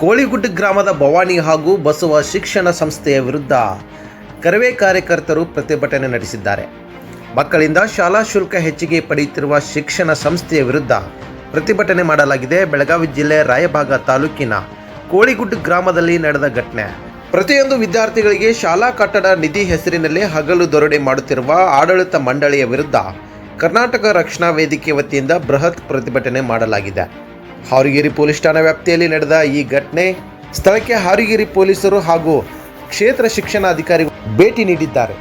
ಕೋಳಿಗುಡ್ಡ ಗ್ರಾಮದ ಭವಾನಿ ಹಾಗೂ ಬಸವ ಶಿಕ್ಷಣ ಸಂಸ್ಥೆಯ ವಿರುದ್ಧ ಕರವೇ ಕಾರ್ಯಕರ್ತರು ಪ್ರತಿಭಟನೆ ನಡೆಸಿದ್ದಾರೆ. ಮಕ್ಕಳಿಂದ ಶಾಲಾ ಶುಲ್ಕ ಹೆಚ್ಚಿಗೆ ಪಡೆಯುತ್ತಿರುವ ಶಿಕ್ಷಣ ಸಂಸ್ಥೆಯ ವಿರುದ್ಧ ಪ್ರತಿಭಟನೆ ಮಾಡಲಾಗಿದೆ. ಬೆಳಗಾವಿ ಜಿಲ್ಲೆ ರಾಯಭಾಗ ತಾಲೂಕಿನ ಕೋಳಿಗುಡ್ಡ ಗ್ರಾಮದಲ್ಲಿ ನಡೆದ ಘಟನೆ. ಪ್ರತಿಯೊಂದು ವಿದ್ಯಾರ್ಥಿಗಳಿಗೆ ಶಾಲಾ ಕಟ್ಟಡ ನಿಧಿ ಹೆಸರಿನಲ್ಲಿ ಹಗಲು ದೊರಡೆ ಮಾಡುತ್ತಿರುವ ಆಡಳಿತ ಮಂಡಳಿಯ ವಿರುದ್ಧ ಕರ್ನಾಟಕ ರಕ್ಷಣಾ ವೇದಿಕೆ ವತಿಯಿಂದ ಬೃಹತ್ ಪ್ರತಿಭಟನೆ ಮಾಡಲಾಗಿದೆ. ಹಾರಿಗೇರಿ ಪೊಲೀಸ್ ಠಾಣಾ ವ್ಯಾಪ್ತಿಯಲ್ಲಿ ನಡೆದ ಈ ಘಟನೆ ಸ್ಥಳಕ್ಕೆ ಹಾರಿಗೇರಿ ಪೊಲೀಸರು ಹಾಗೂ ಕ್ಷೇತ್ರ ಶಿಕ್ಷಣಾಧಿಕಾರಿಗಳು ಭೇಟಿ ನೀಡಿದ್ದಾರೆ.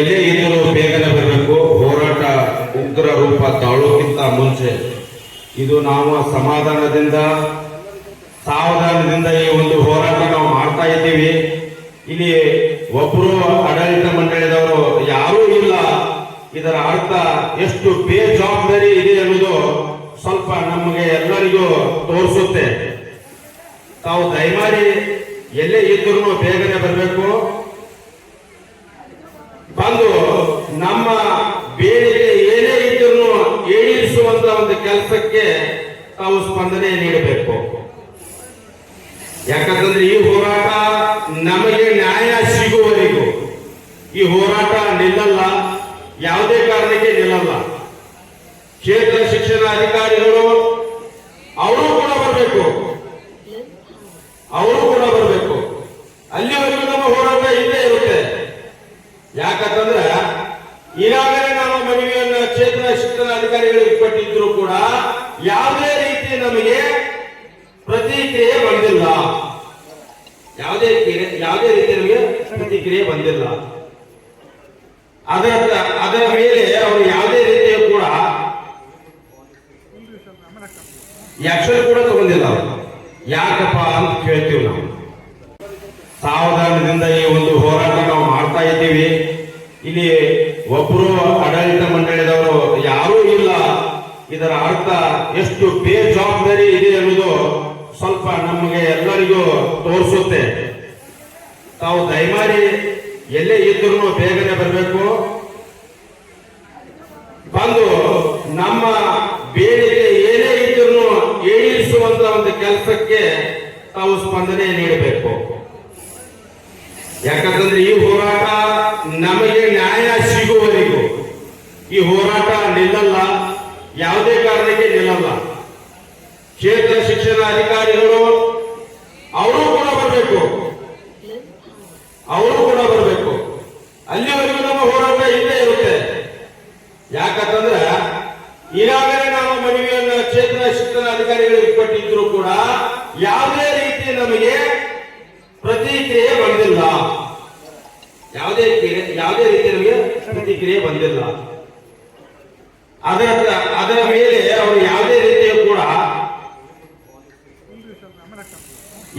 ಎಲ್ಲೇ ಇದ್ದರೂ ಬೇಗನೆ ಬರಬೇಕು. ಹೋರಾಟ ಉಗ್ರ ರೂಪ ತಾಳೋಕ್ಕಿಂತ ಮುಂಚೆ. ಇದು ನಾವು ಸಮಾಧಾನದಿಂದ ಇದರ ಅರ್ಥ ಎಷ್ಟು ಬೇಜವಾಬ್ದಾರಿ ಇದೆ ಅನ್ನೋದು ಸ್ವಲ್ಪ ನಮಗೆ ಎಲ್ಲರಿಗೂ ತೋರಿಸುತ್ತೆ. ತಾವು ದಯಮಾಡಿ ಎಲ್ಲೇ ಇದ್ರೂ ಬೇಗನೆ ಬರಬೇಕು. ಬಂದು ನಮ್ಮ ಬೇಡಿಕೆ ಏನೇ ಇದ್ರೂ ಏಳಿಸುವಂತ ಒಂದು ಕೆಲಸಕ್ಕೆ ತಾವು ಸ್ಪಂದನೆ ನೀಡಬೇಕು. ಯಾಕಂತಂದ್ರೆ ಈ ಹೋರಾಟ ನಮಗೆ ನ್ಯಾಯ ಸಿಗುವವರೆಗೂ. ಈ ಹೋರಾಟ ನಿಲ್ಲಲ್ಲ. ಯಾವುದೇ ಕಾರಣಕ್ಕೆ ನಿಲ್ಲಲ್ಲ. ಕ್ಷೇತ್ರ ಶಿಕ್ಷಣ ಅಧಿಕಾರಿಗಳು, ಅವರು ಕೂಡ ಬರಬೇಕು. ಅವರು ಕೂಡ ಬರಬೇಕು. ಅಲ್ಲಿವರೆಗೂ ನಮ್ಮ ಹೋರಾಟ ಇಲ್ಲೇ ಇರುತ್ತೆ. ಯಾಕಂತಂದ್ರೆ, ಈಗಾಗಲೇ ನಾವು ಮನವಿಯನ್ನ ಕ್ಷೇತ್ರ ಶಿಕ್ಷಣ ಅಧಿಕಾರಿಗಳಿಗೆ ಕೊಟ್ಟಿದ್ರು ಕೂಡ ಯಾವುದೇ ರೀತಿ ನಮಗೆ ಪ್ರತಿಕ್ರಿಯೆ ಬಂದಿಲ್ಲ. ಯಾವುದೇ ಯಾವುದೇ ರೀತಿ ನಮಗೆ ಪ್ರತಿಕ್ರಿಯೆ ಬಂದಿಲ್ಲ. ಅದರ ಅದರ ಮೇಲೆ ಅವರು ಯಾವುದೇ ರೀತಿಯ ಕೂಡ ಆಕ್ಷನ್ ಕೂಡ ತಗೊಂಡಿಲ್ಲ ಯಾಕಪ್ಪ ಅಂತ ಕೇಳ್ತೀವಿ ನಾವು. ಸಾವಧಾನದಿಂದ ಈ ಒಂದು ಹೋರಾಟ ನಾವು ಮಾಡ್ತಾ ಇದ್ದೀವಿ. ಇಲ್ಲಿ ಒಬ್ಬರು ಆಡಳಿತ ಮಂಡಳಿದವರು ಯಾರೂ ಇಲ್ಲ. ಇದರ ಅರ್ಥ ಎಷ್ಟು ಬೇಜವಾಬ್ದಾರಿ ಇದೆ ಅನ್ನೋದು ಸ್ವಲ್ಪ ನಮಗೆ ಎಲ್ಲರಿಗೂ ತೋರಿಸುತ್ತೆ. ತಾವು ದಯಮಾಡಿ ಎಲ್ಲೇ ಇದ್ರೂ ಬೇಗನೆ ಬರಬೇಕು. ಬಂದು ನಮ್ಮ ಬೇಡಿಕೆ ಏನೇ ಇದ್ರು ಏಳಿಸುವಂತ ಒಂದು ಕೆಲಸಕ್ಕೆ ತಾವು ಸ್ಪಂದನೆ ನೀಡಬೇಕು. ಯಾಕಂತಂದ್ರೆ ಈ ಹೋರಾಟ ನಮಗೆ ನ್ಯಾಯ ಸಿಗುವವರೆಗೂ, ಈ ಹೋರಾಟ ನಿಲ್ಲಲ್ಲ, ಯಾವುದೇ ಕಾರಣಕ್ಕೆ ನಿಲ್ಲಲ್ಲ. ಕ್ಷೇತ್ರ ಶಿಕ್ಷಣ ಅಧಿಕಾರಿಗಳು, ಅವರು ಅವರು ಕೂಡ ಬರಬೇಕು. ಅಲ್ಲಿವರೆಗೂ ನಮ್ಮ ಹೋರಾಟ ಇಲ್ಲೇ ಇರುತ್ತೆ. ಯಾಕಂತಂದ್ರೆ, ಈಗಾಗಲೇ ನಾವು ಮನವಿಯನ್ನು ಕ್ಷೇತ್ರ ಶಿಕ್ಷಣ ಅಧಿಕಾರಿಗಳಿಗೆ ಕೊಟ್ಟಿದ್ರು ಕೂಡ ಯಾವುದೇ ರೀತಿ ನಮಗೆ ಪ್ರತಿಕ್ರಿಯೆ ಬಂದಿಲ್ಲ. ಯಾವುದೇ ಯಾವುದೇ ರೀತಿ ನಮಗೆ ಪ್ರತಿಕ್ರಿಯೆ ಬಂದಿಲ್ಲ. ಅದರ ಅದರ ಮೇಲೆ ಅವರು ಯಾವುದೇ ರೀತಿಯ ಕೂಡ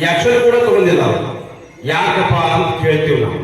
ಆಕ್ಷನ್ ಕೂಡ ತಗೊಂಡಿಲ್ಲ ಅವರು. ಯಾಕಪ್ಪ ಅಂತ ಕೇಳ್ತೀವಿ ನಾವು